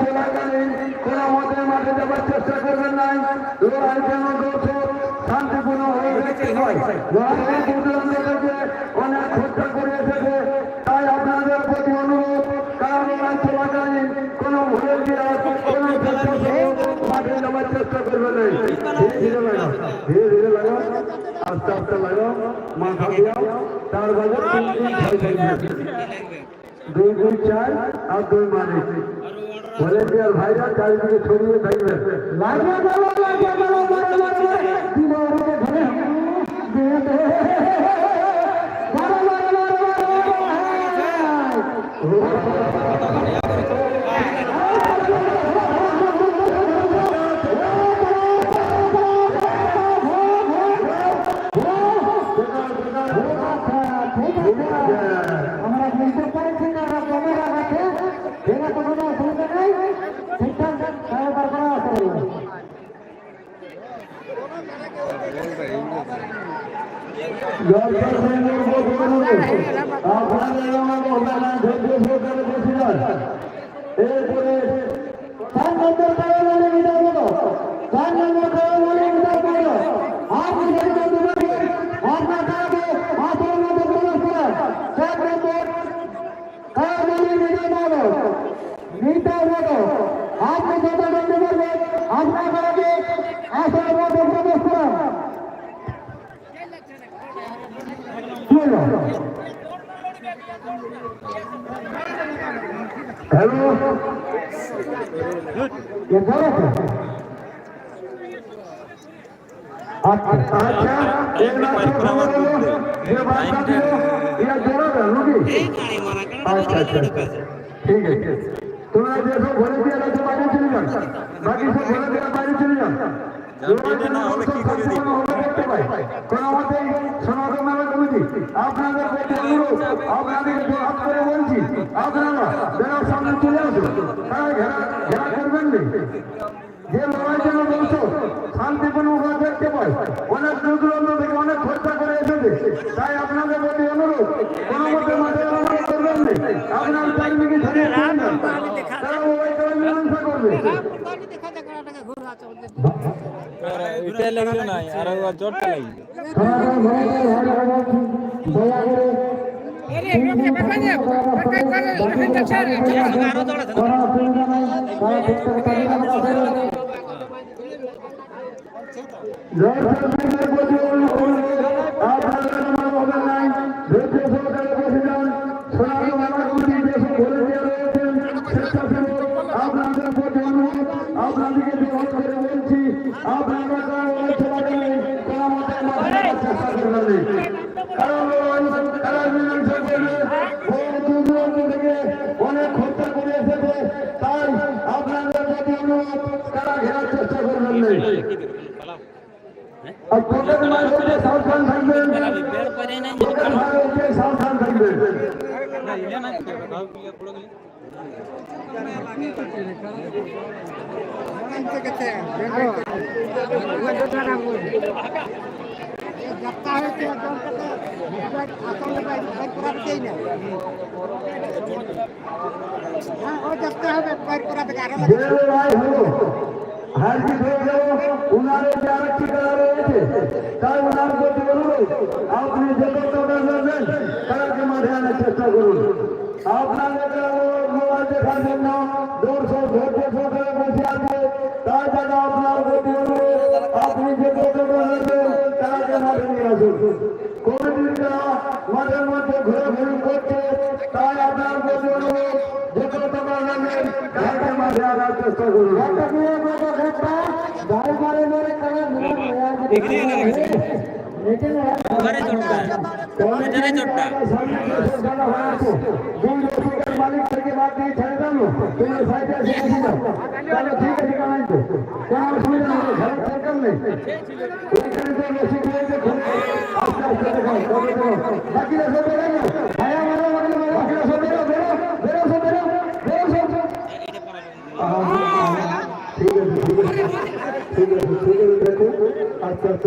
চলাকালীন কোনো মতে মাঠে যাবার চেষ্টা করবেন নাই লড়াই যেন শান্তিপূর্ণ হয়ে গেছে লড়াই দূর থেকে অনেক হত্যা করে এসেছে তাই আপনাদের প্রতি অনুরোধ কারণ লড়াই চলাকালীন কোনো ভুলের বিরাট কোনো মাঠে যাবার চেষ্টা করবেন ধীরে ধীরে লাগাও ধীরে ধীরে লাগাও আস্তে আস্তে লাগাও মাথা দিয়াও তার বাজার তিন তিন ছয় ছয় দুই দুই চার আর দুই মালিক ভলেন্টিয়ার ভাইরা চারিদিকে ছড়িয়ে থাকবে লাগিয়ে গেল লাগিয়ে গেল আমরা বুঝতে পারছি না আমরা কোনো অসুবিধা নেই ঠিকঠাক কারবার করা আছে এরপরে চার নম্বর কারও বলে বিদায় করো চার নম্বর কারও বলে বিদায় করো আপনি যেটা দেবেন আপনার কাছে আসল মতো প্রবেশ করেন চার নম্বর কারও বলে বিদায় করো নিতে বলো আপনি যেটা করতে পারবেন আপনার কাছে আসল মতো প্রবেশ করেন হ্যালো ये बोलो अच्छा अच्छा एक लाख का बोलो ये बात का दियो ये जोड़ो ना रुकी अच्छा अच्छा ठीक है তোমরা যে সব ঘরে দিয়ে রাখো বাইরে চলে যাও বাকি সব ঘরে দিয়ে বাইরে চলে যাও জানবিটা না হলে কি করে দিই? কোন মতে কমিটি আপনাদের প্রতি অনুরোধ আপনাদেরকে হাত করে বলছি আপনারা যেন সামনে চলে আসুন। তারা ঘেরা ঘেরা করবেন না। যে লড়াই যেন বলছ শান্তিপূর্ণ ভাবে দেখতে পায় অনেক দূর দূরান্ত থেকে অনেক খরচা করে এসেছে। তাই আপনাদের প্রতি অনুরোধ কোনো মতে মাঠে লড়াই করবেন না। আপনার ছড়িয়ে পড়ে তারা ওই করে মীমাংসা করবে। এটা লাগল নাই আর অনুরোধ আপনাদের আপনারা। কারণ অনেক হত্যা করে এসেছে তাই আপনাদের প্রতি অনুরোধ তারা ঘেরার চেষ্টা করবেন আর প্রত্যেক মাস সাবধান থাকবেন সাবধান থাকবেন তাই উনার প্রতি অনুরোধ আপনি যে কর্তব্য করবেন তাদেরকে মাঠে আনার চেষ্টা করুন মোবাইল দেখার জন্য দর্শক ধৈর্য সহকারে বসে আছে তাই দাদা আপনার প্রতি অনুরোধ আপনি যে কর্তব্য করবেন তাদেরকে মাঠে নিয়ে আসুন কমিটির যারা মাঠের মধ্যে ঘোরাঘুরি করছে তাই আপনার প্রতি অনুরোধ যে এখানে চটটা মালিক থেকে বাদ দিয়ে তুমি এসে বসে যাও তাহলে ঠিক আছে কানাই তো কোনো অসুবিধা নেই, ঘরের দরকার নেই